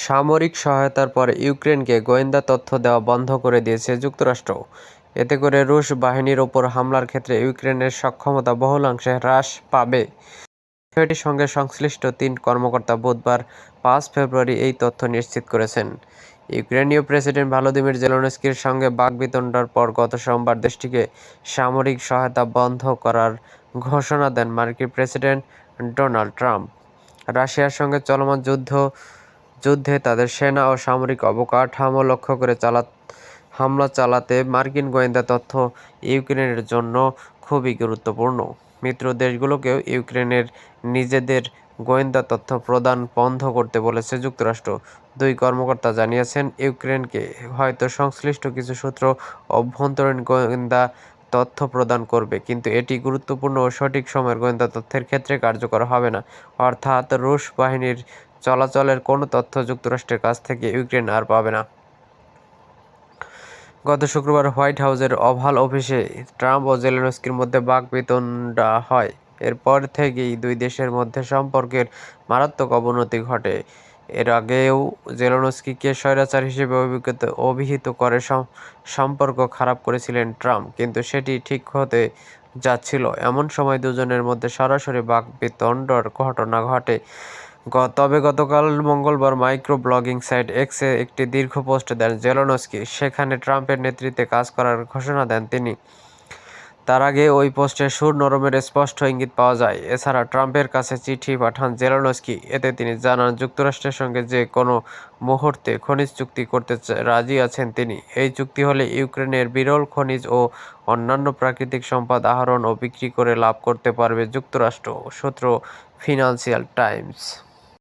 সামরিক সহায়তার পর ইউক্রেনকে গোয়েন্দা তথ্য দেওয়া বন্ধ করে দিয়েছে যুক্তরাষ্ট্র। এতে করে রুশ বাহিনীর ওপর হামলার ক্ষেত্রে ইউক্রেনের সক্ষমতা বহুলাংশে হ্রাস পাবে। বিষয়টির সঙ্গে সংশ্লিষ্ট তিন কর্মকর্তা বুধবার পাঁচ ফেব্রুয়ারি এই তথ্য নিশ্চিত করেছেন। ইউক্রেনীয় প্রেসিডেন্ট ভলোদিমির জেলেনস্কির সঙ্গে বাকবিতণ্ডার পর গত সোমবার দেশটিকে সামরিক সহায়তা বন্ধ করার ঘোষণা দেন মার্কিন প্রেসিডেন্ট ডোনাল্ড ট্রাম্প। রাশিয়ার সঙ্গে চলমান যুদ্ধ যুদ্ধে তাদের সেনা ও সামরিক অবকাঠামো লক্ষ্য করে চালা, হামলা চালাতে মার্কিন গোয়েন্দা তথ্য ইউক্রেনের জন্য খুবই গুরুত্বপূর্ণ। মিত্র দেশগুলোকেও ইউক্রেনের নিজেদের গোয়েন্দা তথ্য প্রদান বন্ধ করতে বলেছে যুক্তরাষ্ট্র। দুই কর্মকর্তা জানিয়েছেন, ইউক্রেনকে হয়তো সংশ্লিষ্ট কিছু সূত্র অভ্যন্তরীণ গোয়েন্দা তথ্য প্রদান করবে, কিন্তু এটি গুরুত্বপূর্ণ ও সঠিক সময়ের গোয়েন্দা তথ্যের ক্ষেত্রে কার্যকর হবে না। অর্থাৎ রুশ বাহিনীর চলাচলের কোনো তথ্য যুক্তরাষ্ট্রের কাছ থেকে ইউক্রেন আর পাবে না। গত শুক্রবার হোয়াইট হাউসের ওভাল অফিসে ট্রাম্প ও জেলেনস্কির মধ্যে বাকবিতণ্ডা হয়। এরপর থেকেই দুই দেশের মধ্যে সম্পর্কের মারাত্মক অবনতি ঘটে। এর আগেও জেলেনস্কিকে স্বৈরাচার হিসেবে অভিজ্ঞতা, অভিহিত করে সম্পর্ক খারাপ করেছিলেন ট্রাম্প, কিন্তু সেটি ঠিক হতে যাচ্ছিল। এমন সময় দুজনের মধ্যে সরাসরি বাকবিতণ্ডার ঘটনা ঘটে। তবে গতকাল মঙ্গলবার মাইক্রো ব্লগিং সাইট এক্সে একটি দীর্ঘ পোস্ট দেন জেলনস্কি। সেখানে ট্রাম্পের নেতৃত্বে কাজ করার ঘোষণা দেন তিনি। তার আগে ওই পোস্টে সুর নরমের স্পষ্ট ইঙ্গিত পাওয়া যায়। এছাড়া ট্রাম্পের কাছে চিঠি পাঠান জেলনস্কি। এতে তিনি জানান, যুক্তরাষ্ট্রের সঙ্গে যে কোনো মুহূর্তে খনিজ চুক্তি করতে রাজি আছেন তিনি। এই চুক্তি হলে ইউক্রেনের বিরল খনিজ ও অন্যান্য প্রাকৃতিক সম্পদ আহরণ ও বিক্রি করে লাভ করতে পারবে যুক্তরাষ্ট্র, সূত্র ফিনান্সিয়াল টাইমস।